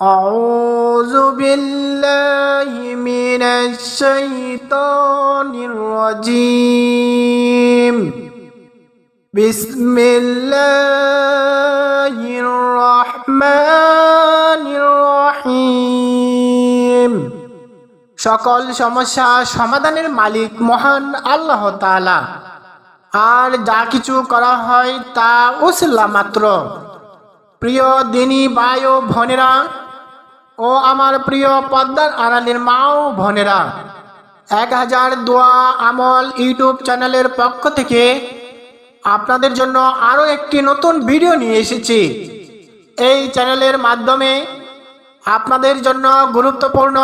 أعوذ بالله من الشيطان الرجيم بسم الله الرحمن الرحيم সকল সমস্যা সমাধানের মালিক মহান আল্লাহ তাআলা আর যা কিছু করা হয় তা উসিল্লা মাত্র প্রিয় দিনী ভাই ও বোনেরা ও আমার প্রিয় পদ্মার আড়ালের মা ও বোনেরা, এক হাজার দোয়া আমল ইউটিউব চ্যানেলের পক্ষ থেকে আপনাদের জন্য আরও একটি নতুন ভিডিও নিয়ে এসেছি। এই চ্যানেলের মাধ্যমে আপনাদের জন্য গুরুত্বপূর্ণ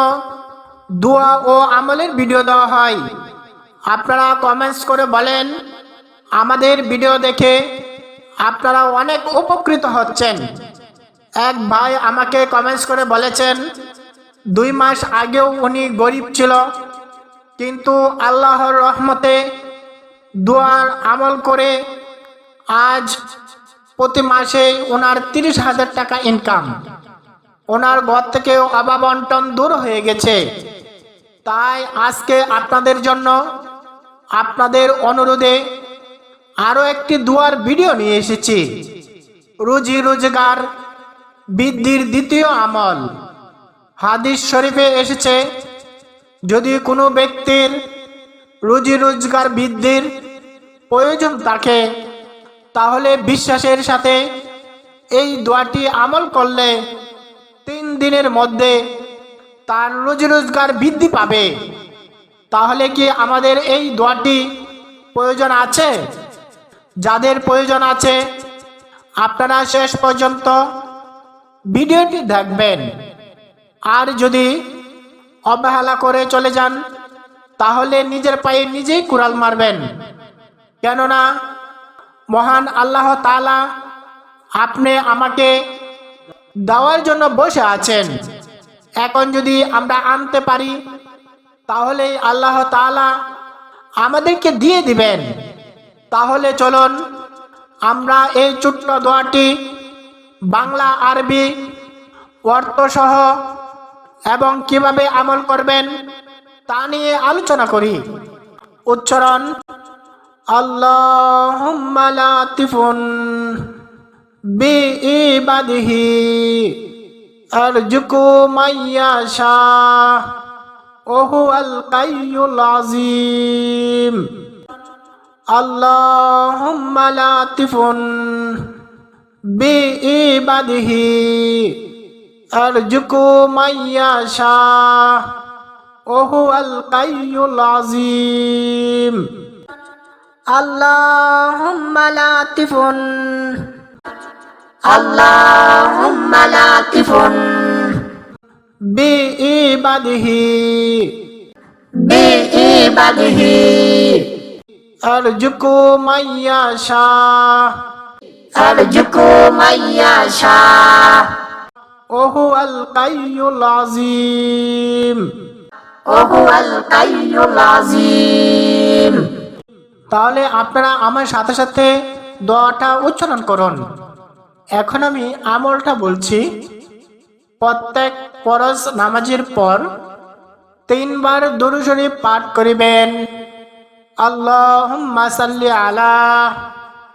দোয়া ও আমলের ভিডিও দেওয়া হয়। আপনারা কমেন্টস করে বলেন, আমাদের ভিডিও দেখে আপনারা অনেক উপকৃত হচ্ছেন। এক ভাই আমাকে কমেন্টস করে বলেছেন, দুই মাস আগেও উনি গরিব ছিল, কিন্তু আল্লাহর রহমতে দুয়ার আমল করে আজ প্রতি মাসে ওনার তিরিশ হাজার টাকা ইনকাম ওনার ঘর থেকে অভাব অন্টন দূর হয়ে গেছে। তাই আজকে আপনাদের জন্য আপনাদের অনুরোধে আরও একটি দুয়ার ভিডিও নিয়ে এসেছি। রুজি রোজগার বৃদ্ধির দ্বিতীয় আমল। হাদিস শরীফে এসেছে, যদি কোনো ব্যক্তির রুজি রোজগার বৃদ্ধির প্রয়োজন থাকে, তাহলে বিশ্বাসের সাথে এই দোয়াটি আমল করলে তিন দিনের মধ্যে তার রুজি রোজগার বৃদ্ধি পাবে। তাহলে কি আমাদের এই দোয়াটি প্রয়োজন আছে? যাদের প্রয়োজন আছে, আপনারা শেষ পর্যন্ত ভিডিওটি দেখবেন। আর যদি অবহেলা করে চলে যান, তাহলে নিজের পায়ে নিজেই কুড়াল মারবেন। কেননা, মহান আল্লাহ তালা আপনি আমাকে দেওয়ার জন্য বসে আছেন। এখন যদি আমরা আনতে পারি, তাহলে আল্লাহ তালা আমাদেরকে দিয়ে দিবেন। তাহলে চলুন, আমরা এই ছোট্ট দোয়াটি বাংলা, আরবি, অর্থসহ এবং কীভাবে আমল করবেন তা নিয়ে আলোচনা করি। উচ্চারণ আল্লাহ লাতিফুন বি বাদিহি আরজুকু মাইয়াশা ওহু আল কাইয়ুল আজিম আল্লাহ লাতিফুন بعباده أرجوك من يشاء وهو القي العظيم اللهم لاتف اللهم لاتف بعباده بعباده أرجوك من يشاء أرجوك من يشاء وهو القي العظيم وهو القي العظيم তাহলে আপনারা আমার সাথে সাথে দোয়াটা উচ্চারণ করুন এখন আমি আমলটা বলছি প্রত্যেক পরশ নামাজের পর তিনবার দুরু শরীফ পাঠ করিবেন আল্লাহুম্মা সাল্লি আলা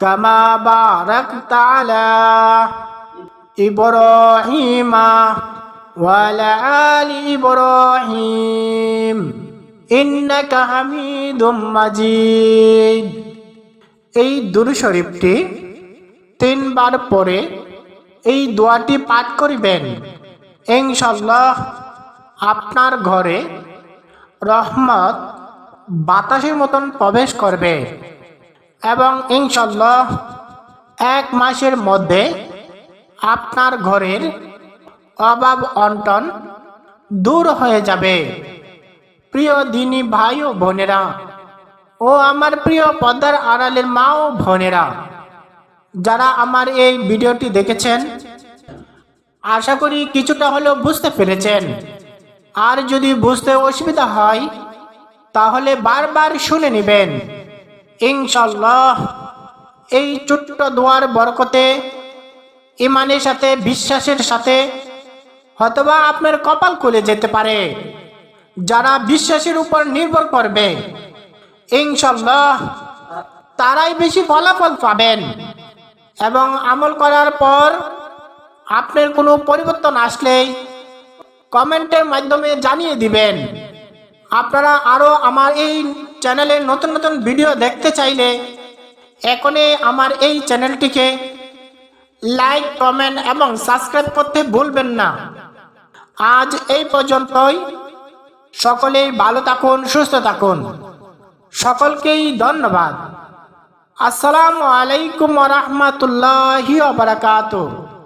كما باركت على إبراهيم وعلى آل إبراهيم ইন্নাকা হামিদুম মাজিদ এই দুরু শরীফটি তিনবার পরে এই দোয়াটি পাঠ করিবেন ইনশাল্লাহ আপনার ঘরে রহমত বাতাসের মতন প্রবেশ করবে এবং ইনশাল্লাহ এক মাসের মধ্যে আপনার ঘরের অভাব অন্টন দূর হয়ে যাবে। প্রিয় দিনী ভাই ও বোনেরা ও আমার প্রিয় পদ্মার আড়ালের মা ও বোনেরা, যারা আমার এই ভিডিওটি দেখেছেন, আশা করি কিছুটা হলেও বুঝতে পেরেছেন। আর যদি বুঝতে অসুবিধা হয়, তাহলে বারবার শুনে নেবেন। ইনশাল্লাহ এই ছোট্ট দোয়ার বরকতে, ইমানের সাথে, বিশ্বাসের সাথে, হয়তোবা আপনার কপাল খুলে যেতে পারে। যারা বিশ্বাসের উপর নির্ভর করবে ইনশাল্লাহ তারাই বেশি ফলাফল পাবেন। এবং আমল করার পর, আপনার কোনো পরিবর্তন আসলেই কমেন্টের মাধ্যমে জানিয়ে দিবেন। আপনারা আরও আমার এই চ্যানেলের নতুন নতুন ভিডিও দেখতে চাইলে এখনই আমার এই চ্যানেলটিকে লাইক, কমেন্ট এবং সাবস্ক্রাইব করতে ভুলবেন না। আজ এই পর্যন্তই। সকলেই ভালো থাকুন, সুস্থ থাকুন। সকলকেই ধন্যবাদ। আসসালামু আলাইকুম রহমতুল্লাহি বারাকাতুহ।